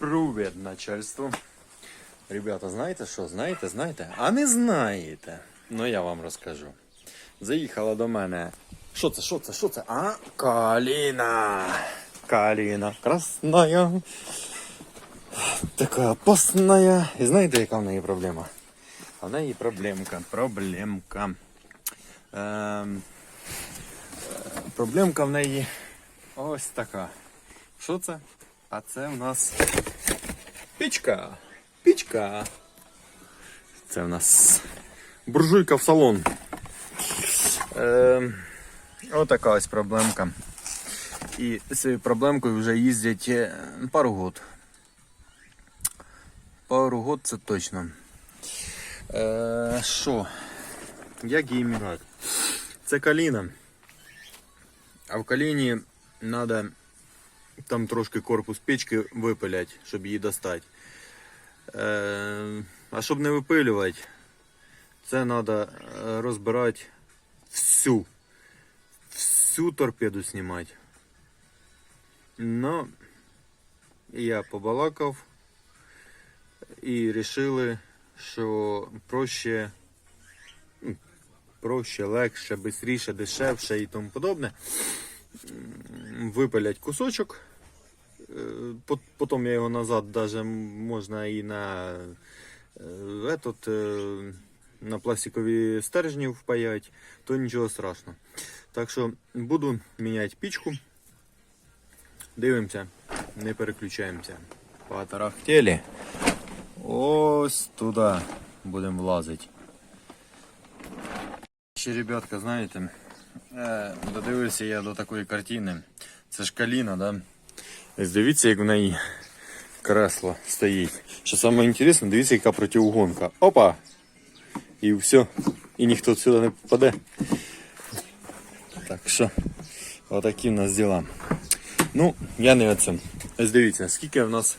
Привет, начальство. Ребята, знаєте що? Знаєте, знаєте? А не знаєте. Ну я вам розкажу. Заїхала до мене. Що це? Що це? Що це? А? Каліна. Каліна. Красная. Така опасная. І знаєте, яка в неї проблема? А в неї проблемка. Проблемка. Ем, е, проблемка в неї ось така. Що це? А це в нас пічка. Пічка. Це в нас буржуйка в салон. Е, отака ось проблемка. І з цією проблемкою вже їздять е, пару год. Пару год це точно. Е? Як її міняти? Це каліна. А в каліні треба там трошки корпус печки випилять, щоб її достати. Е, а щоб не випилювати, це треба розбирати всю. Всю торпеду знімати. Ну, я побалакав і вирішили, що проще, ну, проще, легше, швидше, дешевше і тому подобне. Випилять кусочок. Е, пот- Потім я його назад даже можна і на, е, этот, е, на пластикові стержні впаять, то нічого страшного. Так що буду міняти пічку. Дивимося, не переключаємося. Потарахтели. Ось туди будемо влазити. Ще, ребятка, знаєте, додивився я до такої картини. Це ж каліна, да? Ось дивіться, як в неї кресло стоїть. Що саме інтересне, дивіться, яка протиугонка. Опа! І все. І ніхто сюди не попаде. Так що, отакі в нас діла. Ну, я не оце. Ось дивіться, скільки в нас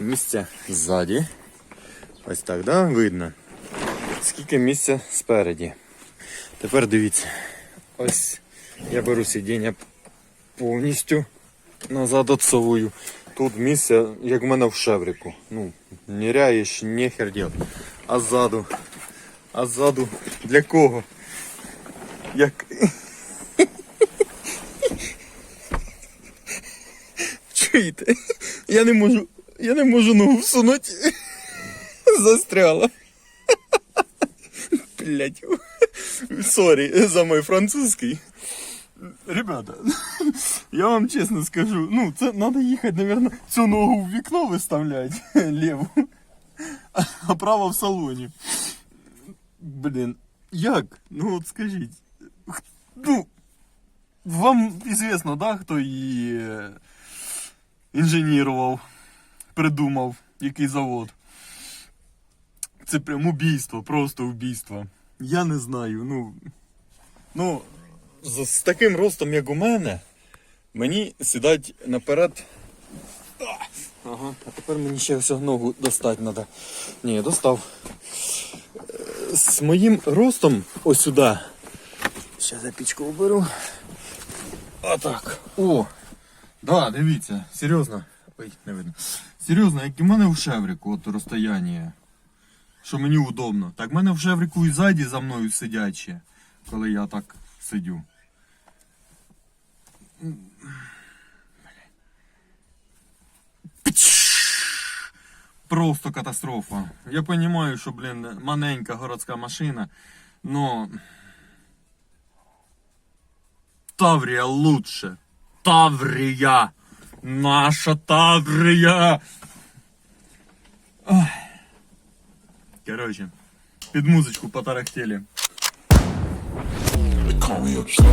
місця ззаді. Ось так, да? Видно. Скільки місця спереді. Тепер дивіться. Ось я беру сидіння повністю назад отсовую. Тут місце, як в мене в шеврику. Ну, ніряєш, нехер діл. А ззаду. А ззаду для кого? Як. Чуєте? Я не можу. Я не можу ногу всунути. Застряла. Блять. Сорі за мой французький. Ребята, я вам чесно скажу, ну, це треба їхати, наверное, цю ногу в вікно виставляти, ліву, а, а право в салоні. Блін, як? Ну от скажіть. Ну, вам известно, да, хто її е, інженірував, придумав, який завод. Це прям убійство, просто убійство. Я не знаю, ну. Ну, з, таким ростом, як у мене, мені сідати наперед. Ага, а тепер мені ще всього ногу достати треба. Ні, достав. Е, З моїм ростом ось сюди. Ще за пічку уберу. Отак. О! Да, дивіться, серйозно. Ой, не видно. Серйозно, як і в мене в шеврику, от розстояння. Що мені удобно. Так в мене в шеврику і ззаді за мною сидять ще, коли я так сидю. Просто катастрофа. Я розумію, що, блін, маленька городська машина, но. Таврія лучше. Таврія! Наша Таврія! Ой. Короче, під музичку потарахтели. Call me a star.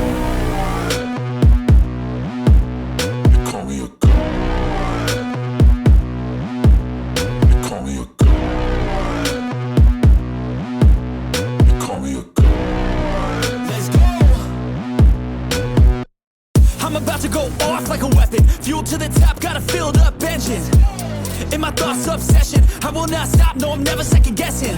They call me a god. They call me a god. They call me a god. Let's go. I'm about to go off like a weapon. Fuel to the top, got a filled up engine. In my thoughts, obsession. I will not stop, no, I'm never second guessing.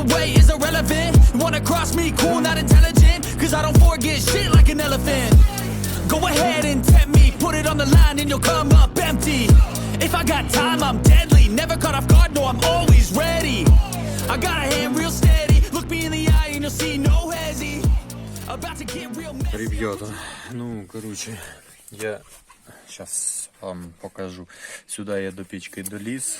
Anyone in the way is irrelevant. You wanna cross me, cool, not intelligent. Cause I don't forget shit like an elephant. Go ahead and tempt me, put it on the line and you'll come up empty. If I got time, I'm deadly. Never caught off guard, no, I'm always ready. I got a hand real steady. Look me in the eye and you'll see no hezzy. About to get real messy. Ребята, ну короче, я сейчас вам покажу. Сюди я до печки доліз.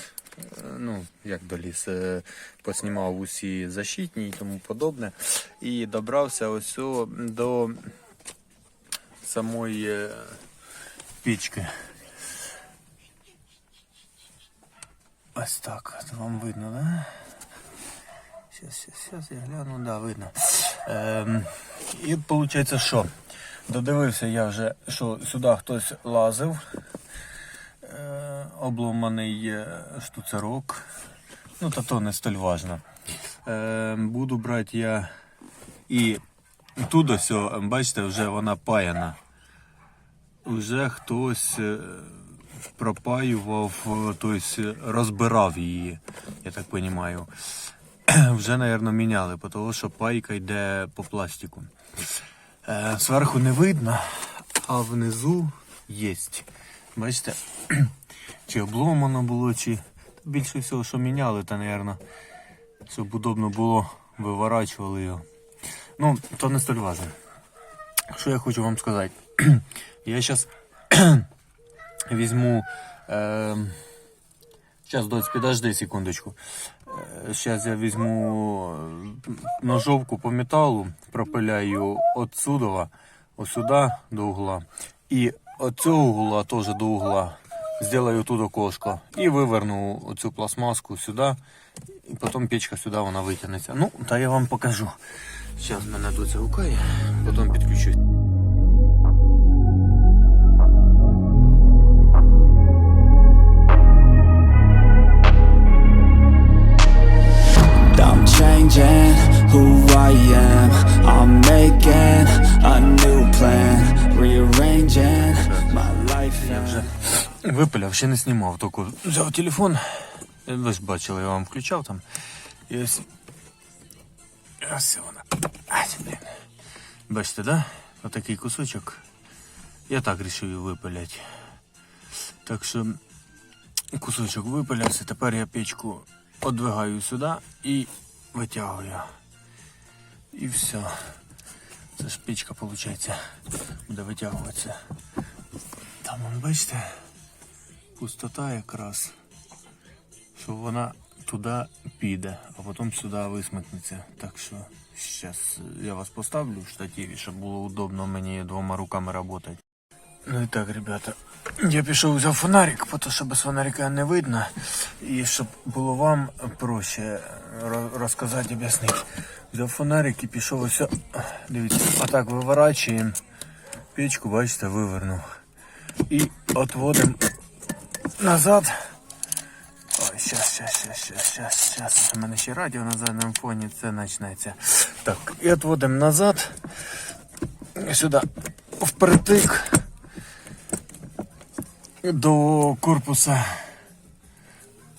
Ну, як доліз, е, поснімав усі защитні і тому подобне. І добрався ось до самої е, печки. Ось так, от вам видно, да? Сейчас, сейчас я гляну, да, видно. Ем, і виходить, що? Додивився я вже, що сюди хтось лазив. Е, обломаний штуцерок. Ну, та то не столь важно. Е, буду брати я і тут ось, бачите, вже вона паяна. Вже хтось е, пропаював, тобто розбирав її, я так розумію. Вже, мабуть, міняли, тому що пайка йде по пластику. Зверху не видно, а внизу є. Бачите, чи обломано було, чи більше всього, що міняли, та, мабуть, щоб удобно було, виворачували його. Ну, то не столь важно. Що я хочу вам сказати? Я зараз візьму. Е, Сейчас, доць, підожди секундочку. Зараз я візьму е, ножовку по металу, пропиляю отсюда, ось сюди до угла. І цього угла теж до угла. Сделаю тут окошко і виверну оцю пластмаску сюди. І потім печка сюди вона витягнеться. Ну, та я вам покажу. Зараз мене доця гукає, потім підключусь. I'm changing who I am. Випиляв, ще не знімав, тільки взяв телефон. Ви ж бачили, я вам включав там. І ось. Ось вона. Ай, блін. Бачите, да? Отакий кусочок. Я так вирішив її випиляти. Так що кусочок випилявся, тепер я печку одвигаю сюди і витягую. І все. Це ж печка, виходить, буде витягуватися. Там, вон, бачите, пустота якраз, що вона туди піде, а потім сюди висмикнеться. Так що зараз я вас поставлю в штативі, щоб було удобно мені двома руками працювати. Ну і так, ребята, я пішов взяв фонарик, тому що без фонарика не видно. І щоб було вам проще ро- розказати, об'яснити. Взяв фонарик і пішов ось. о- Дивіться, отак виворачуємо. Печку, бачите, вивернув. І отводимо назад. Ой, щас, щас, щас, щас, щас, щас. У мене ще радіо на задньому фоні, це почнеться. Так, і отводимо назад. Сюди впритик до корпуса.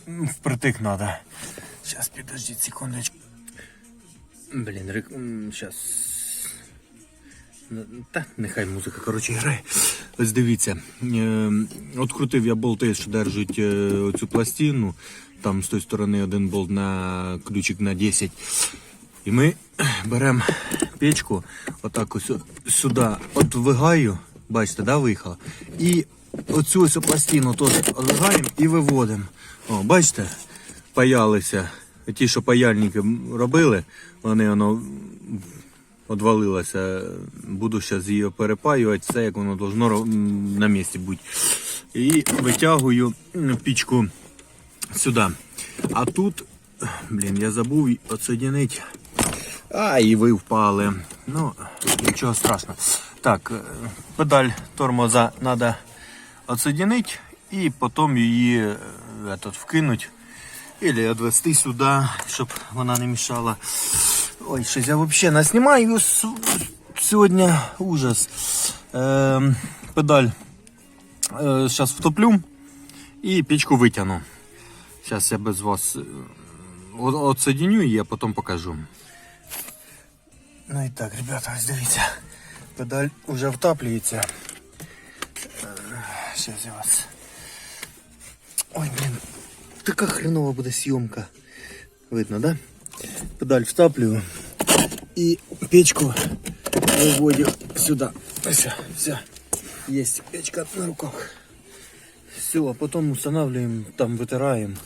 Впритик надо. Сейчас, подождите секундочку. Блін, рек... сейчас. Та, нехай музика, коротше, грає. Ось дивіться. Е, открутив я болти, що держать е, оцю пластину. Там з тої сторони один болт на ключик на 10. І ми беремо печку, отак ось сюди отвигаю Бачите, да, виїхала. І оцю ось пластину теж одягаємо і виводимо. О, бачите, паялися. Ті, що паяльники робили, вони воно одвалилося. Буду зараз її перепаювати, все як воно должно на місці бути. І витягую пічку сюди. А тут, блін, я забув отсоединити. А, і ви впали. Ну, нічого страшного. Так, е, педаль тормоза треба отсоединити і потім її е, этот, вкинуть. Или відвести сюди, щоб вона не мішала. Ой, щось я взагалі не знімаю сьогодні ужас. Е, педаль зараз втоплю і пічку витягну. Зараз я без вас е, от- отсоединю її, а потім покажу. Ну і так, ребята, ось дивіться. Педаль вже втаплюється. Зараз я вас. Ой, блін. Така хренова буде зйомка. Видно, да? Педаль втаплюю і печку виводю сюди. Ось, все. Есть печка на руках. Все, а потом устанавливаем, там вытираем.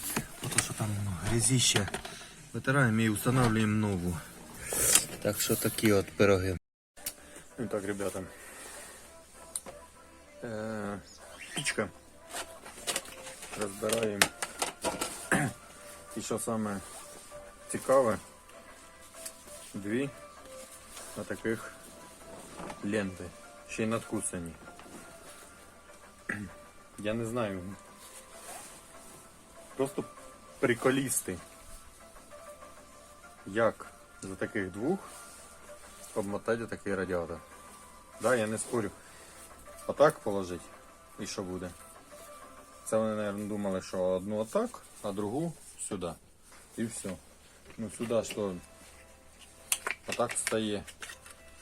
Потому что там ну, грязище. Вытираем и устанавливаем новую. Так що такі от пироги. Ну так, ребята. Е, Пічка. Розбираємо. І що саме цікаве, дві таких ленти. Ще й надкусані. Я не знаю. Просто приколісти. Як за таких двох обмотати такий радіатор. Да, я не спорю. Отак положить і що буде? Це вони, мабуть, думали, що одну отак, а другу сюди. І все. Ну сюди що отак стає.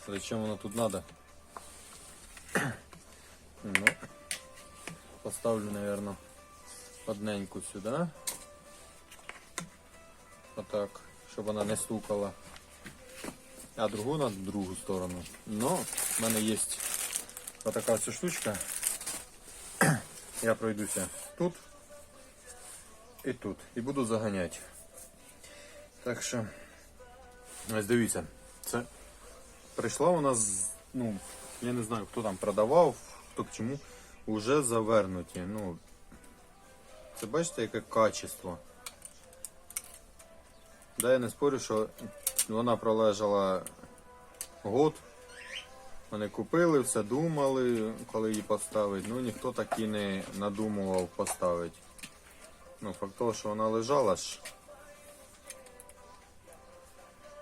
Зачем воно тут надо? Ну, поставлю, наверное, одненьку сюди. Отак, щоб вона не стукала. А другу на другу сторону. Но в мене є отака ось штучка. Я пройдуся тут і тут. І буду заганяти. Так що, ось дивіться, це прийшла у нас, ну, я не знаю, хто там продавав, хто к чому, уже завернуті. Ну, це бачите, яке качество. Да, я не спорю, що вона пролежала год. Вони купили, все думали, коли її поставити. Ну ніхто так і не надумував поставити. Ну, факт того, що вона лежала ж.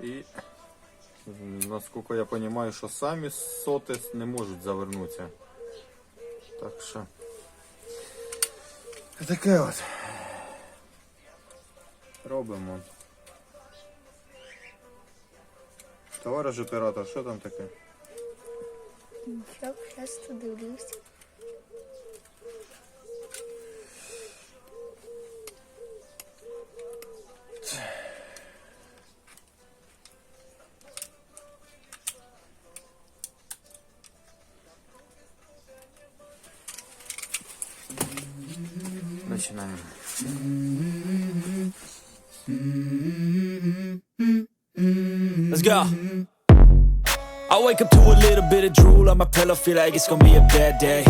І наскільки я розумію, що самі соти не можуть завернутися. Так що. Таке от. Робимо. Товариш оператор, що там таке? Нічого, зараз подивлюсь. I wake up to a little bit of drool on my pillow, feel like it's gonna be a bad day.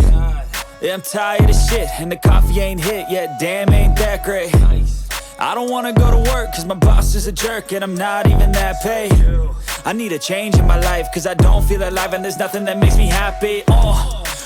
Yeah, I'm tired of shit, and the coffee ain't hit yet. Damn, ain't that great. I don't wanna go to work, cause my boss is a jerk, and I'm not even that paid. I need a change in my life, cause I don't feel alive, and there's nothing that makes me happy. Oh.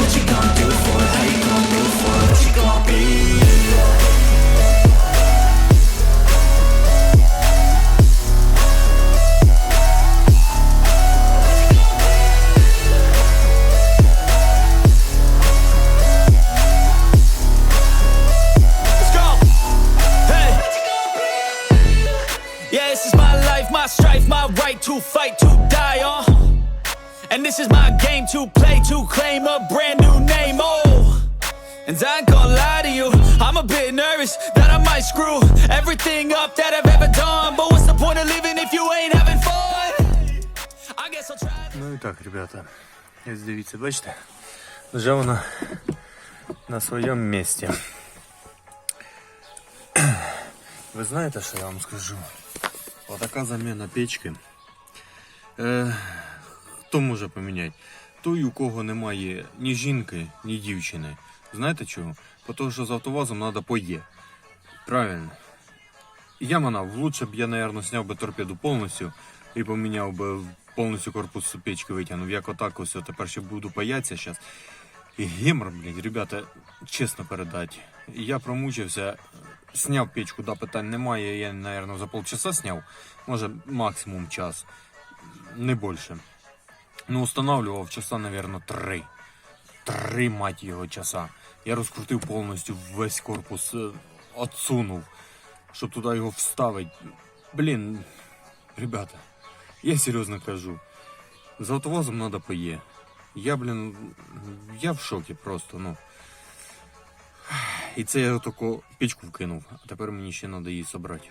what you gonna do for? How you gonna move for? What you gonna be? this is my game to play, to claim a brand new name, oh. And I ain't gonna lie to you, I'm a bit nervous that I might screw everything up that I've ever done. But what's the point of living if you ain't having fun? I guess I'll try. Ну і так, ребята. Ось дивіться, бачите? Вже вона на своєму місці. Ви знаєте, що я вам скажу? Отака заміна печки. Е, хто може поміняти? Той, у кого немає ні жінки, ні дівчини. Знаєте чого? Бо того, що з автовазом треба поє. Правильно. Я манав, лучше б я, наверное, сняв би торпеду повністю і поміняв би повністю корпус печки витягнув. Як отак ось, тепер ще буду паятися зараз. І гемор, блядь, ребята, чесно передати. Я промучився, сняв печку, да, питань немає. Я, наверное, за полчаса сняв, може максимум час, не більше. Ну, устанавливав часа, наверное, три. Три, мать його, часа. Я розкрутив повністю весь корпус, е, отсунув, щоб туди його вставити. Блін, ребята, я серйозно кажу. За автовозом треба поє. Я, блін, я в шокі просто, ну. І це я таку печку вкинув, а тепер мені ще треба її собрати.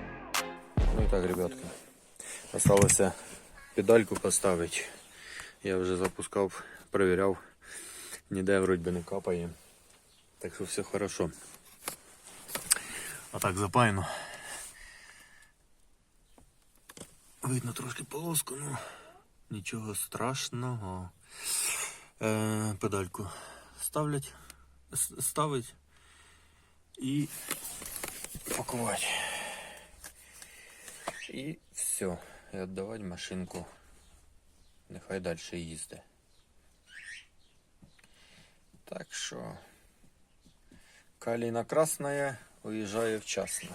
Ну і так, ребятки. Осталося педальку поставити. Я вже запускав, перевіряв. Ніде вроді би не капає. Так що все хорошо. А так запаяно. Видно трошки полоску, ну нічого страшного. Е, педальку ставлять, ставить і пакувати. І все. І віддавати машинку. Нехай далі їздить. Так що каліна красная уїжджає вчасно.